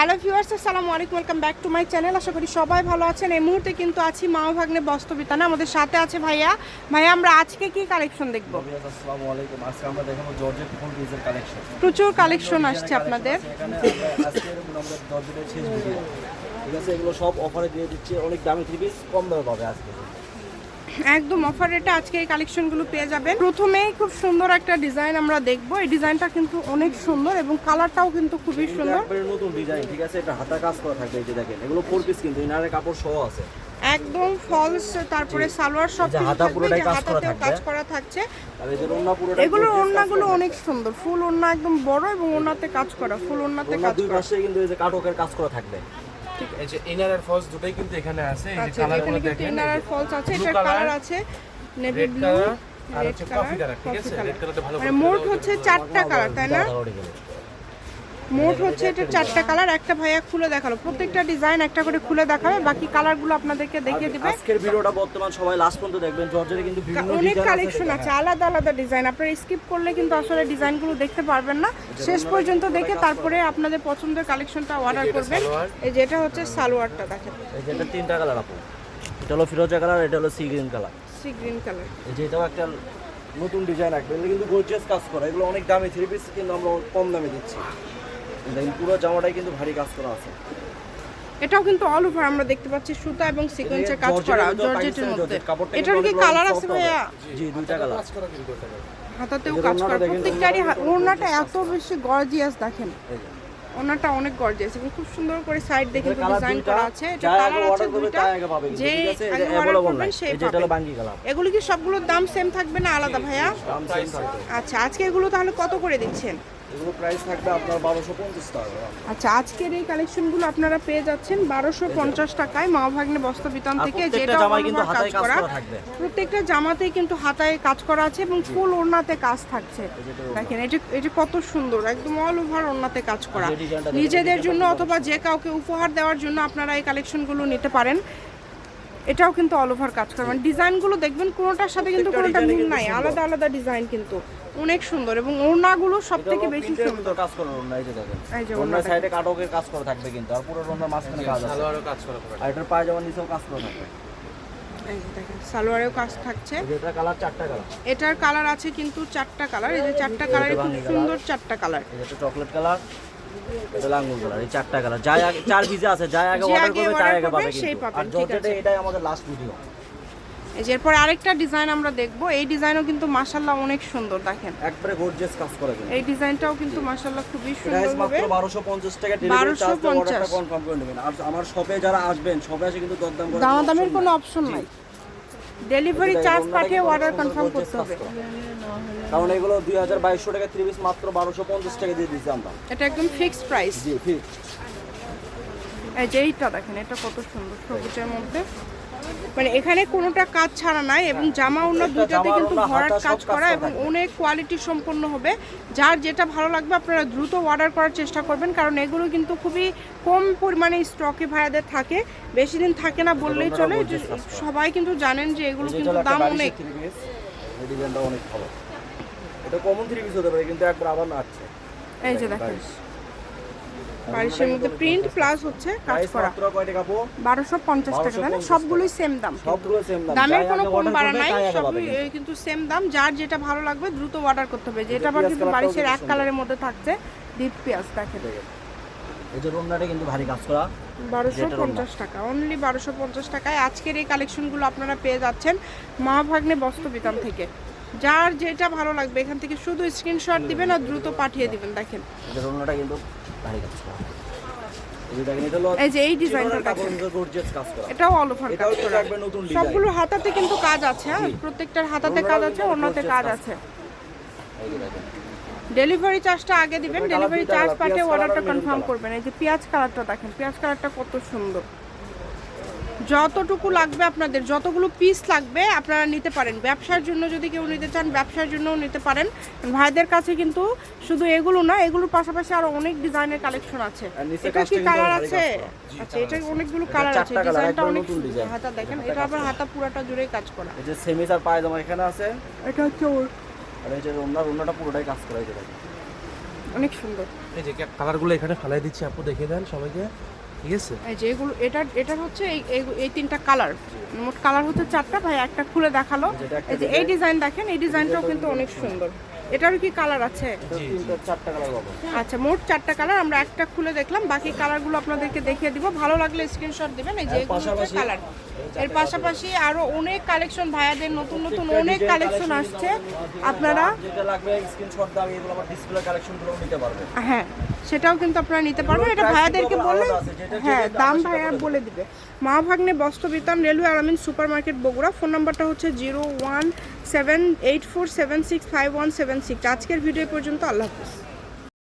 Hello viewers আসসালামু আলাইকুম welcome back to my channel আশা করি সবাই ভালো আছেন এই মুহূর্তে কিন্তু আছি মা ভাগ্নে বস্তবিতানা আমাদের সাথে আছে ভাইয়া ভাইয়া আমরা আজকে কি কালেকশন দেখব আসসালামু আলাইকুম আজকে আমরা দেখাবো জর্জেট ফুল পিসের কালেকশন প্রচুর কালেকশন আসছে আপনাদের আজকে আমরা জর্জেটের শেষ ভিডিও ঠিক আছে এগুলো সব অফারে দিয়ে দিচ্ছি অনেক দামি থ্রি পিস কম দামে পাবে আজকে একদম অফার রেটে আজকে এই কালেকশনগুলো পেয়ে যাবেন। প্রথমেই খুব সুন্দর একটা ডিজাইন আমরা দেখব। এই ডিজাইনটা কিন্তু অনেক সুন্দর এবং কালারটাও কিন্তু খুবই সুন্দর। নতুন ডিজাইন ঠিক আছে? এটা হাতা কাজ করা থাকবে এই যে দেখেন। এগুলো ফোর পিস কিন্তু ইনারের কাপড় সহ আছে। একদম ফলস তারপরে সালোয়ার সব হাতা পুরোটাই কাজ করা থাকবে। কাজ করা থাকছে। কাজ ওড়নাগুলো অনেক সুন্দর। ফুল ওড়না একদম বড় এবং ওড়নাতে কাজ করা ফুল ওড়নাতে কাজ দুই করা। পাশে কিন্তু এই যে কাটকের কাজ করা থাকবে। এই যে ইনার আর ফলস দুটোই কিন্তু এখানে আছে এই যে আচ্ছা কালারগুলো দেখেন ইনার আর ফলস আছে এটার কালার আছে নেভি ব্লু আর হচ্ছে কফি কালার ঠিক আছে রেড কালারটা ভালো মানে মোট হচ্ছে চারটা কালার তাই না মোট হচ্ছে এটা চারটা কালার একটা ভাইয়া খুলে দেখাল। প্রত্যেকটা ডিজাইন একটা করে খুলে দেখাবে বাকি কালারগুলো আপনাদেরকে দেখিয়ে দিবে। আজকের ভিডিওটা বর্তমান সবাই লাস্ট পর্যন্ত দেখবেন। জর্জেটে কিন্তু বিভিন্ন অনেক কালেকশন আছে আলাদা আলাদা ডিজাইন আপনারা স্কিপ করলে কিন্তু আসলে ডিজাইনগুলো দেখতে পারবেন না। শেষ পর্যন্ত দেখে তারপরে আপনাদের পছন্দের কালেকশনটা অর্ডার করবেন। এই যেটা হচ্ছে সালোয়ারটা দেখেন। এই যে এটা তিনটা কালার আপু। এটা হলো ফিরোজা কালার এটা হলো sea green colour sea green colour এই যে এটাও একটা নতুন ডিজাইন আসবে এগুলো কিন্তু গোর্জিয়াস কাজ করা। এগুলো অনেক দামি থ্রি পিস কিন্তু আমরা কম দামে দিচ্ছি। দেখেন পুরো জামাটাই কিন্তু ভারী কাজ করা আছে। এটাও কিন্তু অল ওভার আমরা দেখতে পাচ্ছি সুতা এবং সিকোয়েন্সের কাজ করা জর্জেটের মধ্যে। এটার কি কালার আছে ভাইয়া? জি দুইটা কালার হাতাতেও কাজ করা। ওড়নাটা প্রত্যেকটারই ওড়নাটা এত বেশি গর্জিয়াস দেখেন। ওড়নাটা অনেক গর্জিয়াস এবং খুব সুন্দর করে সাইড দেখে ডিজাইন করা আছে। এটা কালার আছে দুইটা। যে আগে অর্ডার করবেন সেই এগুলো কি সবগুলোর দাম সেম থাকবে না আলাদা ভাইয়া? আচ্ছা আজকে এগুলো তাহলে কত করে দিচ্ছেন? এগুলো প্রাইস থাকবে আপনার বারোশো পঞ্চাশ টাকা। আচ্ছা আজকের এই কালেকশনগুলো আপনারা পেয়ে যাচ্ছেন বারোশো পঞ্চাশ টাকায় মা ভাগ্নে বস্ত্র বিতান থেকে যেটা জামাই কিন্তু হাতায় কাজ করা। থাকবে। প্রত্যেকটা জামাতেই কিন্তু হাতায় কাজ করা আছে এবং ফুল ওড়নাতে কাজ থাকছে। দেখেন এটা এটা কত সুন্দর একদম অল ওভার ওড়নাতে কাজ করা। নিজেদের জন্য অথবা যে কাউকে উপহার দেওয়ার জন্য আপনারা এই কালেকশনগুলো নিতে পারেন। এটাও কিন্তু অল ওভার কাজ করে। মানে ডিজাইনগুলো দেখবেন কোনোটার সাথে কিন্তু কোনোটা মিল নাই। আলাদা আলাদা ডিজাইন কিন্তু অনেক সুন্দর এবং ওড়নাগুলো সব থেকে বেশি সুন্দর। কাজ করা ওড়না এই যে দেখেন। এই যে ওড়নার সাইডে কাটকের কাজ করা থাকবে কিন্তু আর পুরো ওড়নার মাঝখানে কাজ আছে। সালোয়ারও কাজ করা হবে আর এটার পায়জামার নিচেও কাজ করা থাকবে। এই যে দেখেন সালোয়ারেও কাজ থাকছে। এই এটা কালার চারটা কালার এটার কালার আছে কিন্তু চারটা কালার এই যে চারটা কালারই খুব সুন্দর চারটা কালার একটা চকলেট কালার এটা লাঙ্গুল কালার এই চারটা কালার যাই আগে চার পিসে আছে যাই আগে অর্ডার করবে তাই আগে পাবে কিন্তু। আর জর্জেটে এটাই আমাদের লাস্ট ভিডিও এই যে এরপর আরেকটা ডিজাইন আমরা দেখব এই ডিজাইনও কিন্তু মাশাল্লাহ অনেক সুন্দর দেখেন। একবারে গর্জিয়াস কাজ করে এই ডিজাইনটাও কিন্তু মাশাল্লাহ খুবই সুন্দর হবে। মাত্র টাকা ডেলিভারি চার্জ অর্ডারটা কনফার্ম করে নেবেন আর আমার শপে যারা আসবেন শপে এসে কিন্তু দরদাম করে দামাদামের কোনো অপশন নাই। ডেলিভারি চার্জ পাঠিয়ে অর্ডার কনফার্ম করতে হবে। কারণ এগুলো দুই হাজার বাইশশো টাকা পিস মাত্র বারোশো পঞ্চাশ টাকা দিয়ে দিচ্ছি আমরা। এটা একদম ফিক্সড প্রাইস জি ফিক্সড এই যে এইটা দেখেন এটা কত সুন্দর সবুজের মধ্যে। মানে এখানে কোনোটা কাজ ছাড়া নাই এবং জামা প্রত্যেকটা দুটাতে কিন্তু ভরাট কাজ করা এবং অনেক কোয়ালিটি সম্পন্ন হবে। যার যেটা ভালো লাগবে আপনারা দ্রুত অর্ডার করার চেষ্টা করবেন কারণ এগুলো কিন্তু খুবই কম পরিমাণে স্টকে ভাইয়াদের থাকে। বেশি দিন থাকে না বললেই চলে সবাই কিন্তু জানেন যে এগুলো কিন্তু দাম অনেক। এটা কমন থ্রি পিস হতে পারে কিন্তু একবার আবার নাচছে এই যে দেখেন। বারিশের মধ্যে প্রিন্ট প্লাস হচ্ছে কাজ করা। বারোশো পঞ্চাশ টাকা 1250 সবগুলোই সেম দাম দামের কোনো কম বাড়া নাই সবই কিন্তু। সেম দাম যার যেটা ভালো লাগবে দ্রুত অর্ডার করতে হবে। যেটা আবার কিন্তু বারিশের এক কালারের মধ্যে থাকছে ডিপ পেঁয়াজ দেখেন। এই যে রোমনাটা কিন্তু ভারী কাজ করা। বারোশো পঞ্চাশ টাকা অনলি বারোশো পঞ্চাশ টাকায়। আজকের এই কালেকশনগুলো আপনারা পেয়ে যাচ্ছেন মা ভাগ্নে বস্ত্র বিতান থেকে। যার যেটা ভালো লাগবে এখান থেকে শুধু স্ক্রিনশট দিবেন আর দ্রুত পাঠিয়ে দিবেন দেখেন। কিন্তু ভারী কাজ করা এই যে ডিজাইনটা দেখেন। এটাও অল ওভার কাজ করা। একবার নতুন ডিজাইন সবগুলো হাতাতে কিন্তু কাজ আছে হ্যাঁ? প্রত্যেকটার হাতাতে কাজ আছে অন্যতে কাজ আছে। ডেলিভারি চার্জটা আগে দিবেন ডেলিভারি চার্জ পাঠিয়ে অর্ডারটা কনফার্ম করবেন। এই যে পেঁয়াজ কালারটা দেখেন পেঁয়াজ কালারটা কত সুন্দর। যতটুকু লাগবে আপনাদের যতগুলো পিস লাগবে আপনারা নিতে পারেন। ব্যবসার জন্য যদি কেউ নিতে চান ব্যবসার জন্যও নিতে পারেন। ভাইদের কাছে কিন্তু শুধু এগুলো না এগুলোর পাশাপাশি আরও অনেক ডিজাইনের কালেকশন আছে। এটা কি কালার আছে? আচ্ছা এটা অনেকগুলো কালার আছে। ডিজাইনটা অনেক সুন্দর। হাতা দেখেন এটা এটা আবার হাতা পুরাটা জুড়েই কাজ করা। এই যে সেমিস আর পায়জামা এখানে আছে। এটা হচ্ছে ওর আর এই যে রোমনা রোমনাটা পুরোটাই কাজ করা দেখেন। অনেক সুন্দর। এই যে কালারগুলো এখানে ফালাই দিচ্ছি আপু দেখে দেন সবাইকে। ঠিক আছে? এই যে এগুলো এটার এটার হচ্ছে এই এই- তিনটা কালার। মোট কালার হচ্ছে চারটা ভাই একটা খুলে দেখাল। এই যে এই ডিজাইন দেখেন এই ডিজাইনটাও কিন্তু অনেক সুন্দর। এটারও কি কালার আছে? এটা আচ্ছা মোট চারটা কালার আমরা একটা খুলে দেখলাম। বাকি কালারগুলো আপনাদেরকে দেখিয়ে দিব। ভালো লাগলে স্ক্রিনশট দিবেন। এই যে কালার। এর পাশাপাশি আরও অনেক কালেকশন ভাইয়াদের নতুন নতুন অনেক কালেকশন আসছে। আপনারা যেটা লাগবে স্ক্রিনশট দাও ডিসপ্লে কালেকশনগুলো নিতে পারবেন হ্যাঁ। সেটাও কিন্তু আপনারা নিতে পারবেন। এটা ভাইয়াদেরকে বলে বললে হ্যাঁ দাম ভাইয়ার ভাইয়া বলে বলে দিবে। Ma Bhagne Bastra Bitan railway Alamin super market Bogura. Phone নাম্বারটা হচ্ছে zero one seven eight four seven six five one seven six. আজকের ভিডিও পর্যন্ত আল্লাহ হাফিজ।